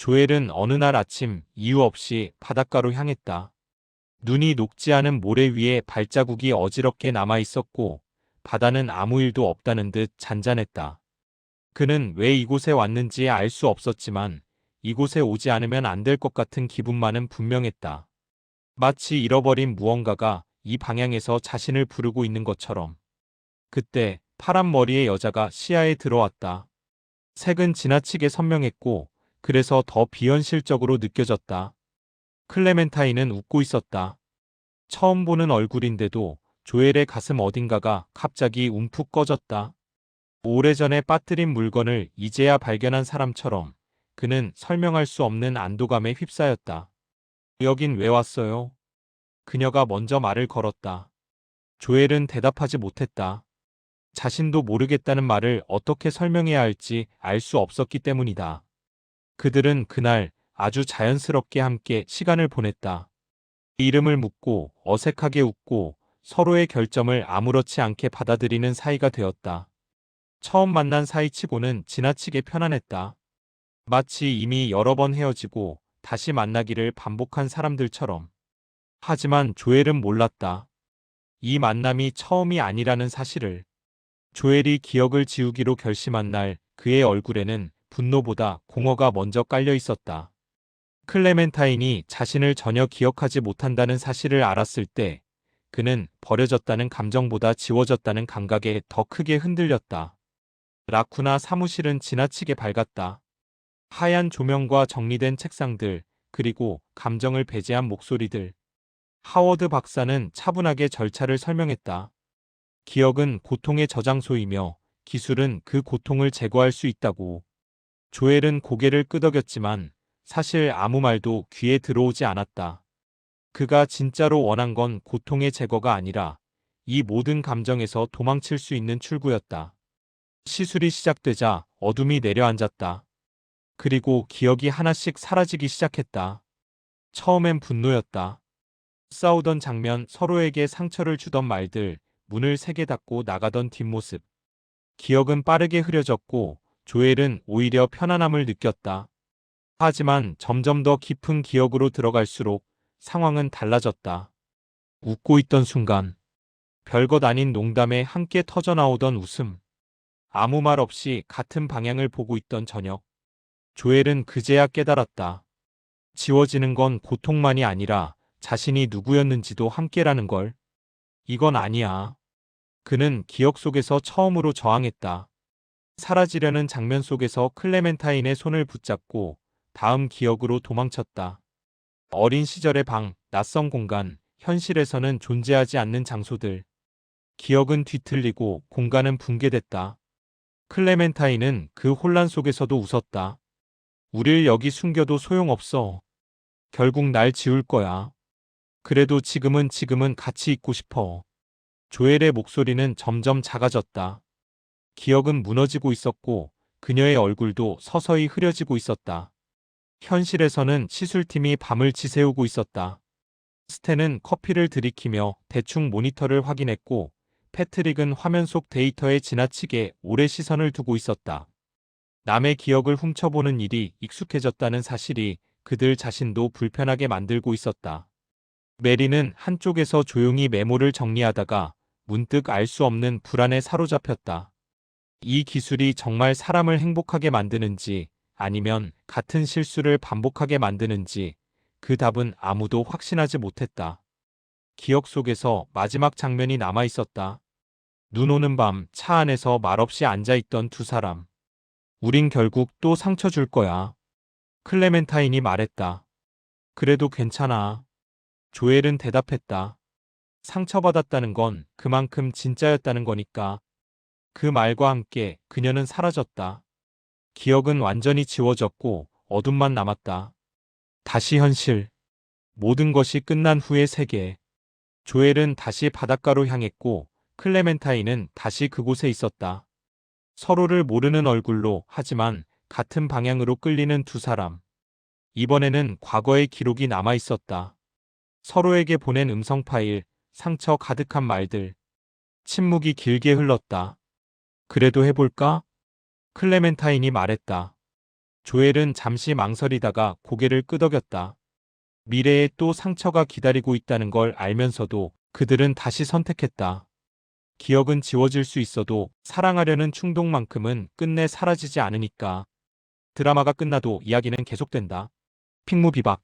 조엘은 어느 날 아침 이유 없이 바닷가로 향했다. 눈이 녹지 않은 모래 위에 발자국이 어지럽게 남아 있었고 바다는 아무 일도 없다는 듯 잔잔했다. 그는 왜 이곳에 왔는지 알 수 없었지만 이곳에 오지 않으면 안 될 것 같은 기분만은 분명했다. 마치 잃어버린 무언가가 이 방향에서 자신을 부르고 있는 것처럼. 그때 파란 머리의 여자가 시야에 들어왔다. 색은 지나치게 선명했고 그래서 더 비현실적으로 느껴졌다. 클레멘타인은 웃고 있었다. 처음 보는 얼굴인데도 조엘의 가슴 어딘가가 갑자기 움푹 꺼졌다. 오래전에 빠뜨린 물건을 이제야 발견한 사람처럼 그는 설명할 수 없는 안도감에 휩싸였다. 여긴 왜 왔어요? 그녀가 먼저 말을 걸었다. 조엘은 대답하지 못했다. 자신도 모르겠다는 말을 어떻게 설명해야 할지 알 수 없었기 때문이다. 그들은 그날 아주 자연스럽게 함께 시간을 보냈다. 이름을 묻고 어색하게 웃고 서로의 결점을 아무렇지 않게 받아들이는 사이가 되었다. 처음 만난 사이치고는 지나치게 편안했다. 마치 이미 여러 번 헤어지고 다시 만나기를 반복한 사람들처럼. 하지만 조엘은 몰랐다. 이 만남이 처음이 아니라는 사실을. 조엘이 기억을 지우기로 결심한 날 그의 얼굴에는 분노보다 공허가 먼저 깔려 있었다. 클레멘타인이 자신을 전혀 기억하지 못한다는 사실을 알았을 때 그는 버려졌다는 감정보다 지워졌다는 감각에 더 크게 흔들렸다. 라쿠나 사무실은 지나치게 밝았다. 하얀 조명과 정리된 책상들, 그리고 감정을 배제한 목소리들. 하워드 박사는 차분하게 절차를 설명했다. 기억은 고통의 저장소이며 기술은 그 고통을 제거할 수 있다고. 조엘은 고개를 끄덕였지만 사실 아무 말도 귀에 들어오지 않았다. 그가 진짜로 원한 건 고통의 제거가 아니라 이 모든 감정에서 도망칠 수 있는 출구였다. 시술이 시작되자 어둠이 내려앉았다. 그리고 기억이 하나씩 사라지기 시작했다. 처음엔 분노였다. 싸우던 장면, 서로에게 상처를 주던 말들, 문을 세게 닫고 나가던 뒷모습. 기억은 빠르게 흐려졌고 조엘은 오히려 편안함을 느꼈다. 하지만 점점 더 깊은 기억으로 들어갈수록 상황은 달라졌다. 웃고 있던 순간 별것 아닌 농담에 함께 터져나오던 웃음. 아무 말 없이 같은 방향을 보고 있던 저녁. 조엘은 그제야 깨달았다. 지워지는 건 고통만이 아니라 자신이 누구였는지도 함께라는 걸. 이건 아니야. 그는 기억 속에서 처음으로 저항했다. 사라지려는 장면 속에서 클레멘타인의 손을 붙잡고 다음 기억으로 도망쳤다. 어린 시절의 방, 낯선 공간, 현실에서는 존재하지 않는 장소들. 기억은 뒤틀리고 공간은 붕괴됐다. 클레멘타인은 그 혼란 속에서도 웃었다. 우릴 여기 숨겨도 소용없어. 결국 날 지울 거야. 그래도 지금은 지금은 같이 있고 싶어. 조엘의 목소리는 점점 작아졌다. 기억은 무너지고 있었고 그녀의 얼굴도 서서히 흐려지고 있었다. 현실에서는 시술팀이 밤을 지새우고 있었다. 스탠은 커피를 들이키며 대충 모니터를 확인했고 패트릭은 화면 속 데이터에 지나치게 오래 시선을 두고 있었다. 남의 기억을 훔쳐보는 일이 익숙해졌다는 사실이 그들 자신도 불편하게 만들고 있었다. 메리는 한쪽에서 조용히 메모를 정리하다가 문득 알 수 없는 불안에 사로잡혔다. 이 기술이 정말 사람을 행복하게 만드는지 아니면 같은 실수를 반복하게 만드는지 그 답은 아무도 확신하지 못했다. 기억 속에서 마지막 장면이 남아 있었다. 눈 오는 밤 차 안에서 말없이 앉아 있던 두 사람. 우린 결국 또 상처 줄 거야. 클레멘타인이 말했다. 그래도 괜찮아. 조엘은 대답했다. 상처받았다는 건 그만큼 진짜였다는 거니까. 그 말과 함께 그녀는 사라졌다. 기억은 완전히 지워졌고 어둠만 남았다. 다시 현실. 모든 것이 끝난 후의 세계. 조엘은 다시 바닷가로 향했고 클레멘타인은 다시 그곳에 있었다. 서로를 모르는 얼굴로 하지만 같은 방향으로 끌리는 두 사람. 이번에는 과거의 기록이 남아 있었다. 서로에게 보낸 음성 파일, 상처 가득한 말들. 침묵이 길게 흘렀다. 그래도 해볼까? 클레멘타인이 말했다. 조엘은 잠시 망설이다가 고개를 끄덕였다. 미래에 또 상처가 기다리고 있다는 걸 알면서도 그들은 다시 선택했다. 기억은 지워질 수 있어도 사랑하려는 충동만큼은 끝내 사라지지 않으니까. 드라마가 끝나도 이야기는 계속된다. 핑무 비박